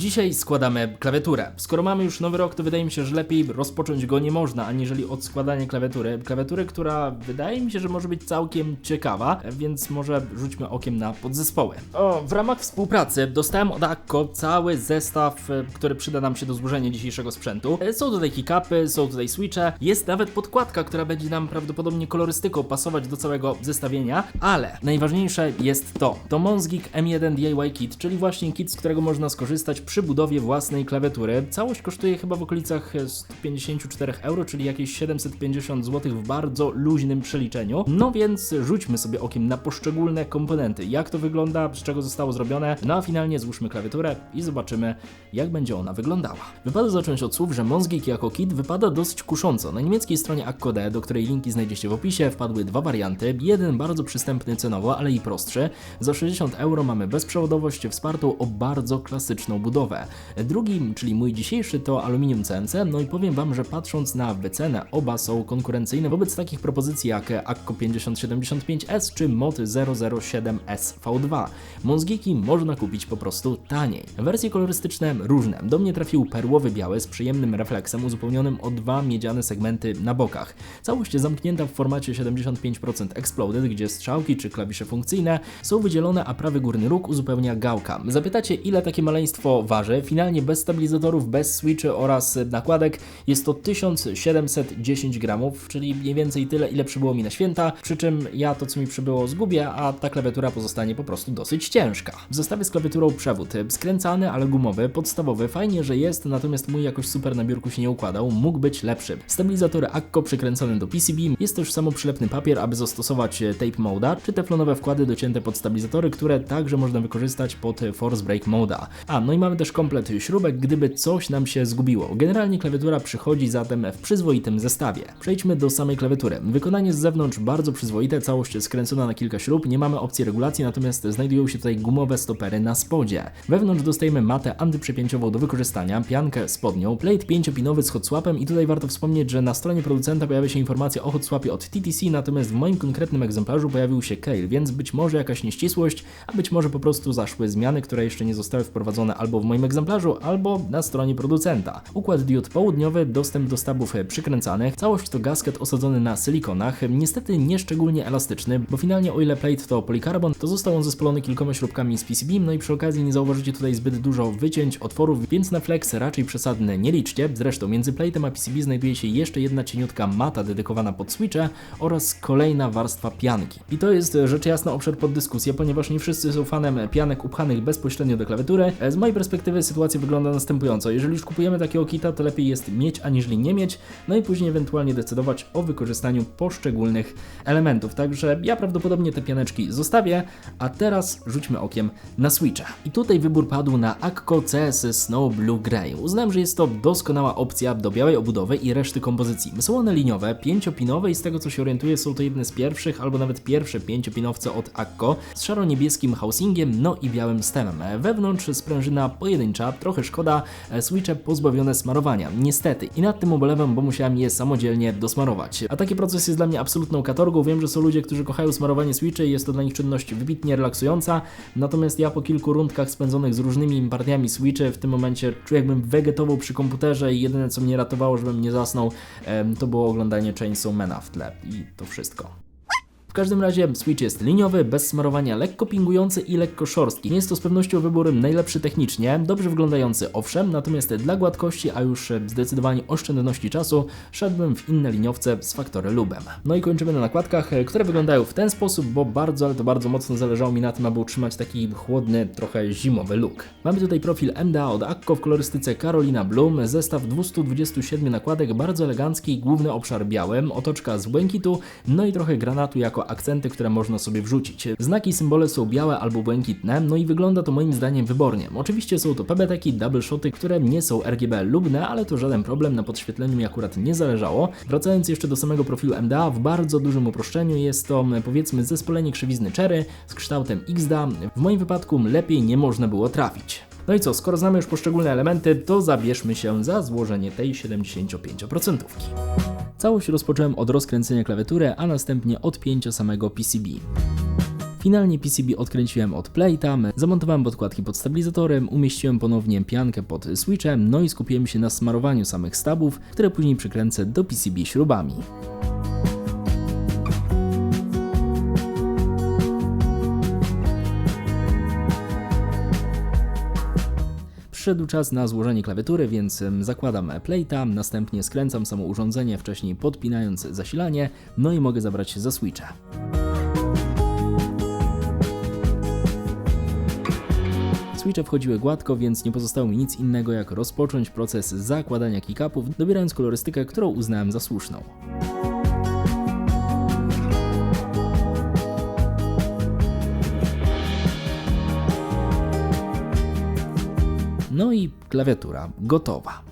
Dzisiaj składamy klawiaturę. Skoro mamy już nowy rok, to wydaje mi się, że lepiej rozpocząć go nie można, aniżeli od składania klawiatury. Klawiatury, która wydaje mi się, że może być całkiem ciekawa, więc może rzućmy okiem na podzespoły. O, w ramach współpracy dostałem od Akko cały zestaw, e, który przyda nam się do złożenia dzisiejszego sprzętu. E, Są tutaj kickupy, są tutaj switche, jest nawet podkładka, która będzie nam prawdopodobnie kolorystyką pasować do całego zestawienia, ale najważniejsze jest to. To Monsgeek M1 DIY Kit, czyli właśnie kit, z którego można skorzystać przy budowie własnej klawiatury. Całość kosztuje chyba w okolicach e, 154 euro, czyli jakieś 750 zł w bardzo luźnym przeliczeniu. No więc rzućmy sobie okiem na poszczególne komponenty, jak to wygląda, z czego zostało zrobione, no a finalnie złóżmy klawiaturę i zobaczymy, jak będzie ona wyglądała. Wypada zacząć od słów, że Monsgeek jako kit wypada dosyć kusząco. Na niemieckiej stronie Akkode, do której linki znajdziecie w opisie, wpadły dwa warianty. Jeden bardzo przystępny cenowo, ale i prostszy. Za 60 euro mamy bezprzewodowość wspartą o bardzo klasyczną budowę. Drugi, czyli mój dzisiejszy, to aluminium CNC, no i powiem Wam, że patrząc na wycenę, oba są konkurencyjne wobec takich propozycji jak Akko 5075S czy Mod 007S V2. Monsgeeki można kupić po prostu taniej. Wersje kolorystyczne różne. Do mnie trafił perłowy biały z przyjemnym refleksem uzupełnionym o dwa miedziane segmenty na bokach. Całość zamknięta w formacie 75% Exploded, gdzie strzałki czy klawisze funkcyjne są wydzielone, a prawy górny róg uzupełnia gałka. Zapytacie, ile takie maleństwo waży? Finalnie bez stabilizatorów, bez switchy oraz nakładek jest to 1710 gramów, czyli mniej więcej tyle, ile przybyło mi na święta, przy czym ja to, co mi przybyło, zgubię, a ta klawiatura pozostanie po prostu dosyć ciężka. W zestawie z klawiaturą przewód skręcany, ale gumowy, podstawowy, fajnie, że jest, natomiast mój jakoś super na biurku się nie układał, mógł być lepszy. Stabilizator Akko przykręcony do PCB, jest też samo przylepny papier, aby zastosować e, tape moda, czy teflonowe wkłady docięte pod stabilizatory, które także można wykorzystać pod e, force break moda. A, no i mamy też komplet śrubek, gdyby coś nam się zgubiło. Generalnie klawiatura przychodzi zatem w przyzwoitym zestawie. Przejdźmy do samej klawiatury. Wykonanie z zewnątrz bardzo przyzwoite, całość skręcona na kilka śrub, nie mamy opcji regulacji, natomiast znajdują się tutaj gumowe stopery na spodzie. Wewnątrz dostajemy matę antyprzepięciową do wykorzystania, piankę spodnią, plate 5-pinowy z hot swapem i tutaj warto wspomnieć, że na stronie producenta pojawia się informacja o hot swapie od TTC, natomiast w moim konkretnym egzemplarzu pojawił się Kale, więc być może jakaś nieścisłość, a być może po prostu zaszły zmiany, które jeszcze nie zostały wprowadzone albo w moim egzemplarzu, albo na stronie producenta. Układ diod południowy, dostęp do stabów przykręcanych, całość to gasket osadzony na silikonach, niestety nieszczególnie elastyczny, bo finalnie o ile plate to polikarbon, to został on zespolony kilkoma śrubkami z PCB, no i przy okazji nie zauważycie tutaj zbyt dużo wycięć, otworów, więc na flex raczej przesadny nie liczcie. Zresztą między plate'em a PCB znajduje się jeszcze jedna cieniutka mata dedykowana pod switche oraz kolejna warstwa pianki. I to jest rzecz jasna obszar pod dyskusję, ponieważ nie wszyscy są fanem pianek upchanych bezpośrednio do klawiatury. Z mojej perspektywy sytuacja wygląda następująco. Jeżeli już kupujemy takiego kita, to lepiej jest mieć aniżeli nie mieć, no i później ewentualnie decydować o wykorzystaniu poszczególnych elementów. Także ja prawdopodobnie te pianeczki zostawię, a teraz rzućmy okiem na switche. I tutaj wybór padł na Akko CS Snow Blue Grey. Uznałem, że jest to doskonała opcja do białej obudowy i reszty kompozycji. Są one liniowe, pięciopinowe i z tego co się orientuję są to jedne z pierwszych albo nawet pierwsze pięciopinowce od Akko z szaro-niebieskim housingiem, no i białym stemem. Wewnątrz sprężyna pojedyncza, trochę szkoda, e, switche pozbawione smarowania. Niestety. I nad tym ubolewam, bo musiałem je samodzielnie dosmarować. A taki proces jest dla mnie absolutną katorgą. Wiem, że są ludzie, którzy kochają smarowanie switchy i jest to dla nich czynność wybitnie relaksująca. Natomiast ja po kilku rundkach spędzonych z różnymi partiami switchy w tym momencie czuję jakbym wegetował przy komputerze i jedyne co mnie ratowało, żebym nie zasnął, to było oglądanie Chainsaw Mana w tle. I to wszystko. W każdym razie Switch jest liniowy, bez smarowania, lekko pingujący i lekko szorstki. Nie jest to z pewnością wybór najlepszy technicznie, dobrze wyglądający owszem, natomiast dla gładkości, a już zdecydowanie oszczędności czasu, szedłbym w inne liniowce z faktorem lubem. No i kończymy na nakładkach, e, które wyglądają w ten sposób, bo bardzo, ale to bardzo mocno zależało mi na tym, aby utrzymać taki chłodny, trochę zimowy look. Mamy tutaj profil MDA od Akko w kolorystyce Carolina Bloom, zestaw 227 nakładek, bardzo elegancki, główny obszar biały, otoczka z błękitu, no i trochę granatu jako akcenty, które można sobie wrzucić. Znaki i symbole są białe albo błękitne, no i wygląda to moim zdaniem wybornie. Oczywiście są to pebeteki, double shoty, które nie są RGB lubne, ale to żaden problem, na podświetleniu mi akurat nie zależało. Wracając jeszcze do samego profilu MDA, w bardzo dużym uproszczeniu jest to powiedzmy zespolenie krzywizny Cherry z kształtem XDA. W moim wypadku lepiej nie można było trafić. No i co, skoro znamy już poszczególne elementy, to zabierzmy się za złożenie tej 75%. Całość rozpocząłem od rozkręcenia klawiatury, a następnie odpięcia samego PCB. Finalnie PCB odkręciłem od plate'a, zamontowałem podkładki pod stabilizatorem, umieściłem ponownie piankę pod switchem, no i skupiłem się na smarowaniu samych stabów, które później przykręcę do PCB śrubami. Przyszedł czas na złożenie klawiatury, więc zakładam plate'a, następnie skręcam samo urządzenie, wcześniej podpinając zasilanie, no i mogę zabrać za switche. Switche wchodziły gładko, więc nie pozostało mi nic innego jak rozpocząć proces zakładania kickupów, dobierając kolorystykę, którą uznałem za słuszną. No i klawiatura gotowa.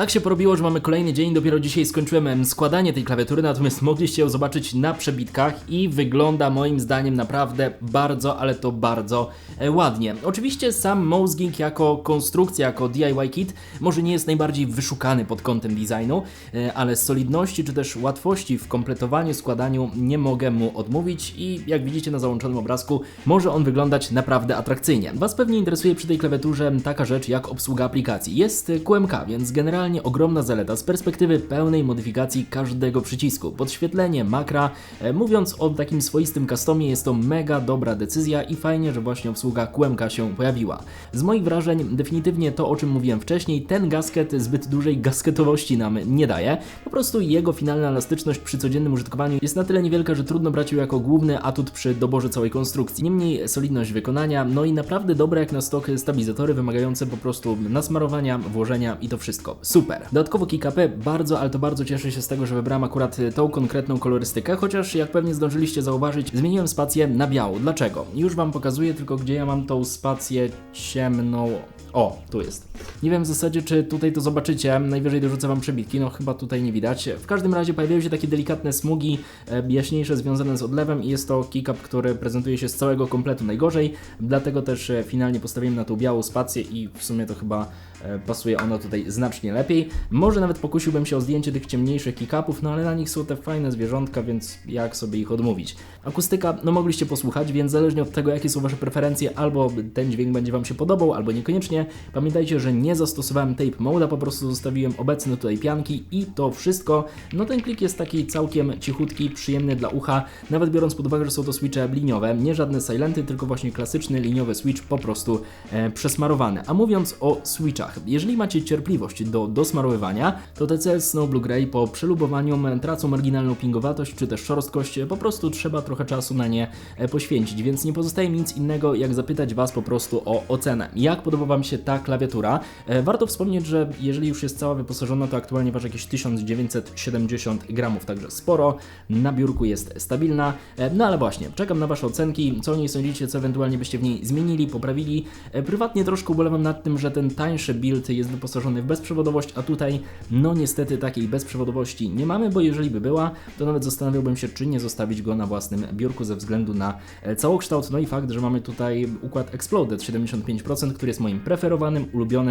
Tak się porobiło, że mamy kolejny dzień, dopiero dzisiaj skończyłem em, składanie tej klawiatury, natomiast mogliście ją zobaczyć na przebitkach i wygląda moim zdaniem naprawdę bardzo, ale to bardzo e, ładnie. Oczywiście sam Mozging jako konstrukcja, jako DIY kit może nie jest najbardziej wyszukany pod kątem designu, e, ale solidności czy też łatwości w kompletowaniu, składaniu nie mogę mu odmówić i jak widzicie na załączonym obrazku może on wyglądać naprawdę atrakcyjnie. Was pewnie interesuje przy tej klawiaturze taka rzecz jak obsługa aplikacji. Jest e, QMK, więc generalnie ogromna zaleta z perspektywy pełnej modyfikacji każdego przycisku. Podświetlenie, makra, e, mówiąc o takim swoistym customie jest to mega dobra decyzja i fajnie, że właśnie obsługa QMK się pojawiła. Z moich wrażeń definitywnie to o czym mówiłem wcześniej, ten gasket zbyt dużej gasketowości nam nie daje. Po prostu jego finalna elastyczność przy codziennym użytkowaniu jest na tyle niewielka, że trudno brać ją jako główny atut przy doborze całej konstrukcji. Niemniej solidność wykonania, no i naprawdę dobre jak na stok stabilizatory wymagające po prostu nasmarowania, włożenia i to wszystko. Super. Dodatkowo kickupy bardzo, ale to bardzo cieszę się z tego, że wybrałem akurat y, tą konkretną kolorystykę, chociaż jak pewnie zdążyliście zauważyć, zmieniłem spację na białą. Dlaczego? Już Wam pokazuję, tylko gdzie ja mam tą spację ciemną. O, tu jest. Nie wiem w zasadzie, czy tutaj to zobaczycie. Najwyżej dorzucę Wam przebitki, no chyba tutaj nie widać. W każdym razie pojawiają się takie delikatne smugi, e, jaśniejsze, związane z odlewem i jest to kick-up, który prezentuje się z całego kompletu najgorzej. Dlatego też e, finalnie postawiłem na tą białą spację i w sumie to chyba e, pasuje ona tutaj znacznie lepiej. Może nawet pokusiłbym się o zdjęcie tych ciemniejszych kick-upów, no ale na nich są te fajne zwierzątka, więc jak sobie ich odmówić. Akustyka, no mogliście posłuchać, więc zależnie od tego, jakie są Wasze preferencje, albo ten dźwięk będzie Wam się podobał, albo niekoniecznie. Pamiętajcie, że nie zastosowałem tape moda, po prostu zostawiłem obecne tutaj pianki i to wszystko. No ten klik jest taki całkiem cichutki, przyjemny dla ucha, nawet biorąc pod uwagę, że są to switche liniowe, nie żadne silenty, tylko właśnie klasyczny liniowy switch po prostu e, przesmarowany. A mówiąc o switchach, jeżeli macie cierpliwość do dosmarowywania, to TCS Snow Blue Grey po przelubowaniu tracą marginalną pingowatość czy też szorstkość, po prostu trzeba trochę czasu na nie e, poświęcić, więc nie pozostaje mi nic innego jak zapytać Was po prostu o ocenę. Jak podoba Wam się ta klawiatura? E, Warto wspomnieć, że jeżeli już jest cała wyposażona, to aktualnie waży jakieś 1970 gramów, także sporo. Na biurku jest stabilna. E, No ale właśnie, czekam na Wasze ocenki, co o niej sądzicie, co ewentualnie byście w niej zmienili, poprawili. E, Prywatnie troszkę ubolewam nad tym, że ten tańszy build jest wyposażony w bezprzewodowość, a tutaj no niestety takiej bezprzewodowości nie mamy, bo jeżeli by była, to nawet zastanawiałbym się, czy nie zostawić go na własnym biurku ze względu na całokształt, no i fakt, że mamy tutaj układ Exploded 75%, który jest moim preferowanym, ulubionym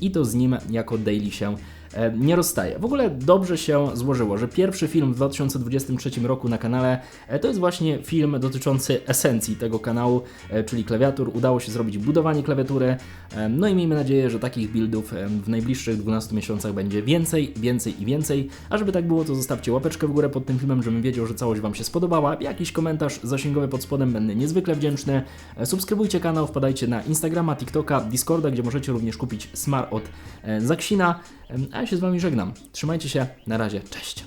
i to z nim jako daily się nie rozstaje. W ogóle dobrze się złożyło, że pierwszy film w 2023 roku na kanale e, to jest właśnie film dotyczący esencji tego kanału, e, czyli klawiatur. Udało się zrobić budowanie klawiatury, e, no i miejmy nadzieję, że takich buildów e, w najbliższych 12 miesiącach będzie więcej, więcej i więcej. A żeby tak było, to zostawcie łapeczkę w górę pod tym filmem, żebym wiedział, że całość Wam się spodobała. Jakiś komentarz zasięgowy pod spodem będę niezwykle wdzięczny. E, Subskrybujcie kanał, wpadajcie na Instagrama, TikToka, Discorda, gdzie możecie również kupić smar od e, Zaksina. Ja się z Wami żegnam. Trzymajcie się, na razie, cześć.